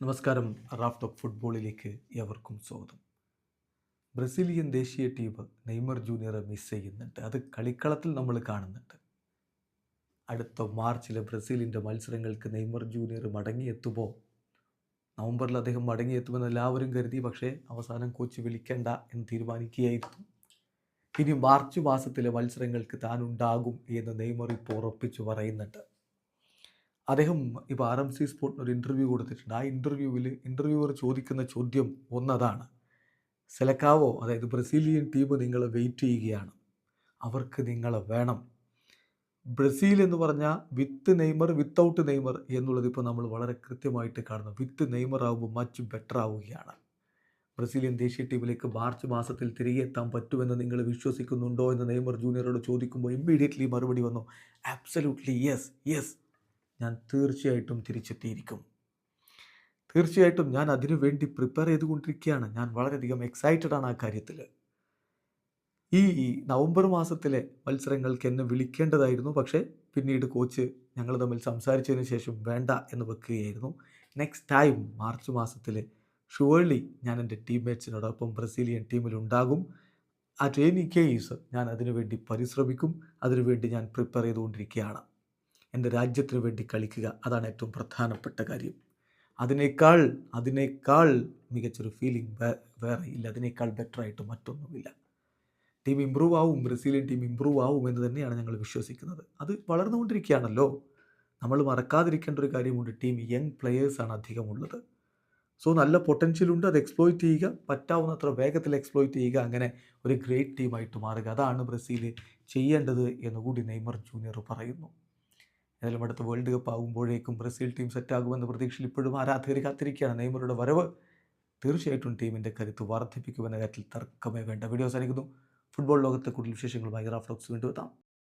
നമസ്കാരം Raf talk ഫുട്ബോളിലേക്ക് എവർക്കും സ്വാഗതം. ബ്രസീലിയൻ ദേശീയ ടീം നെയ്മർ ജൂനിയർ മിസ് ചെയ്യുന്നുണ്ട്. അത് കളിക്കളത്തിൽ നമ്മൾ കാണുന്നുണ്ട്. അടുത്ത മാർച്ചിലെ ബ്രസീലിന്റെ മത്സരങ്ങൾക്ക് നെയ്മർ ജൂനിയർ മടങ്ങിയെത്തുമ്പോൾ നവംബറിൽ അദ്ദേഹം മടങ്ങിയെത്തുമെന്ന് എല്ലാവരും കരുതി പക്ഷേ അവസാനം കോച്ച് വിളിക്കേണ്ട എന്ന് തീരുമാനിക്കുകയായിരുന്നു. ഇനി മാർച്ച് മാസത്തിലെ മത്സരങ്ങൾക്ക് താനുണ്ടാകും എന്ന് നെയ്മർ ഇപ്പോൾ ഉറപ്പിച്ചു പറയുന്നുണ്ട്. അദ്ദേഹം ഇപ്പോൾ ആർ എം സി സ്പോർട്ടിന് ഒരു ഇന്റർവ്യൂ കൊടുത്തിട്ടുണ്ട്. ആ ഇന്റർവ്യൂവിൽ ഇന്റർവ്യൂവർ ചോദിക്കുന്ന ചോദ്യം ഒന്നതാണ്. സെലക്കാവോ അതായത് ബ്രസീലിയൻ ടീം നിങ്ങളെ വെയിറ്റ് ചെയ്യുകയാണ്. അവർക്ക് നിങ്ങളെ വേണം. ബ്രസീൽ എന്ന് പറഞ്ഞാൽ വിത്ത് നെയ്മർ വിത്തൗട്ട് നെയ്മർ എന്നുള്ളത് ഇപ്പോൾ നമ്മൾ വളരെ കൃത്യമായിട്ട് കാണുന്നു. വിത്ത് നെയ്മർ ആകുമ്പോൾ മച്ച് ബെറ്റർ ആവുകയാണ്. ബ്രസീലിയൻ ദേശീയ ടീമിലേക്ക് മാർച്ച് മാസത്തിൽ തിരികെ എത്താൻ പറ്റുമെന്ന് നിങ്ങൾ വിശ്വസിക്കുന്നുണ്ടോ എന്ന് നെയ്മർ ജൂനിയറോട് ചോദിക്കുമ്പോൾ ഇമ്മീഡിയറ്റ്ലി മറുപടി വന്നു. ആബ്സല്യൂട്ട്ലി യെസ് യെസ് ഞാൻ തീർച്ചയായിട്ടും തിരിച്ചെത്തിയിരിക്കും. തീർച്ചയായിട്ടും ഞാൻ അതിനു വേണ്ടി പ്രിപ്പയർ ചെയ്തുകൊണ്ടിരിക്കുകയാണ്. ഞാൻ വളരെയധികം എക്സൈറ്റഡ് ആണ് ആ കാര്യത്തിൽ. ഈ നവംബർ മാസത്തിലെ മത്സരങ്ങൾക്ക് എന്നെ വിളിക്കേണ്ടതായിരുന്നു. പക്ഷേ പിന്നീട് കോച്ച് ഞങ്ങൾ തമ്മിൽ സംസാരിച്ചതിന് ശേഷം വേണ്ട എന്ന് വെക്കുകയായിരുന്നു. നെക്സ്റ്റ് ടൈം മാർച്ച് മാസത്തിൽ ഷുവർലി ഞാൻ എന്റെ ടീംമേറ്റ്സിനോടൊപ്പം ബ്രസീലിയൻ ടീമിലുണ്ടാകും. അറ്റ് എനി കേസ് ഞാൻ അതിനുവേണ്ടി പരിശ്രമിക്കും. അതിനുവേണ്ടി ഞാൻ പ്രിപ്പയർ ചെയ്തുകൊണ്ടിരിക്കുകയാണ്. എന്റെ രാജ്യത്തിന് വേണ്ടി കളിക്കുക. അതാണ് ഏറ്റവും പ്രധാനപ്പെട്ട കാര്യം. അതിനേക്കാൾ അതിനേക്കാൾ മികച്ചൊരു ഫീലിംഗ് വേറെ ഇല്ല. അതിനേക്കാൾ ബെറ്റർ ആയിട്ട് മറ്റൊന്നുമില്ല. ടീം ഇമ്പ്രൂവ് ആവും. ബ്രസീലിയൻ ടീം ഇമ്പ്രൂവ് ആവും എന്ന് തന്നെയാണ് ഞങ്ങൾ വിശ്വസിക്കുന്നത്. അത് വളർന്നുകൊണ്ടിരിക്കുകയാണല്ലോ. നമ്മൾ മറക്കാതിരിക്കേണ്ട ഒരു കാര്യമുണ്ട്. ടീം യങ് പ്ലെയേഴ്സാണ് അധികമുള്ളത്. സോ നല്ല പൊട്ടൻഷ്യൽ ഉണ്ട്. അത് എക്സ്പ്ലോയിറ്റ് ചെയ്യുക. പറ്റാവുന്നത്ര വേഗത്തിൽ എക്സ്പ്ലോയിറ്റ് ചെയ്യുക. അങ്ങനെ ഒരു ഗ്രേറ്റ് ടീമായിട്ട് മാറുക. അതാണ് ബ്രസീൽ ചെയ്യേണ്ടത് എന്നുകൂടി നെയ്മർ ജൂനിയർ പറയുന്നു. ഏതായാലും അടുത്ത വേൾഡ് കപ്പ് ആകുമ്പോഴേക്കും ബ്രസീൽ ടീം സെറ്റാകുമെന്ന പ്രതീക്ഷയിൽ ഇപ്പോഴും ആരാധകർ കാത്തിരിക്കുകയാണ്. നെയ്മറുടെ വരവ് തീർച്ചയായിട്ടും ടീമിന്റെ കരുത്ത് വർദ്ധിപ്പിക്കുമെന്ന കാര്യത്തിൽ തർക്കമേ വേണ്ട. വീഡിയോ അവസാനിക്കുന്നു. ഫുട്ബോൾ ലോകത്തെ കൂടുതൽ വിശേഷങ്ങളുമായി റാഫ്ലോക്സ് വീണ്ടും എത്താം.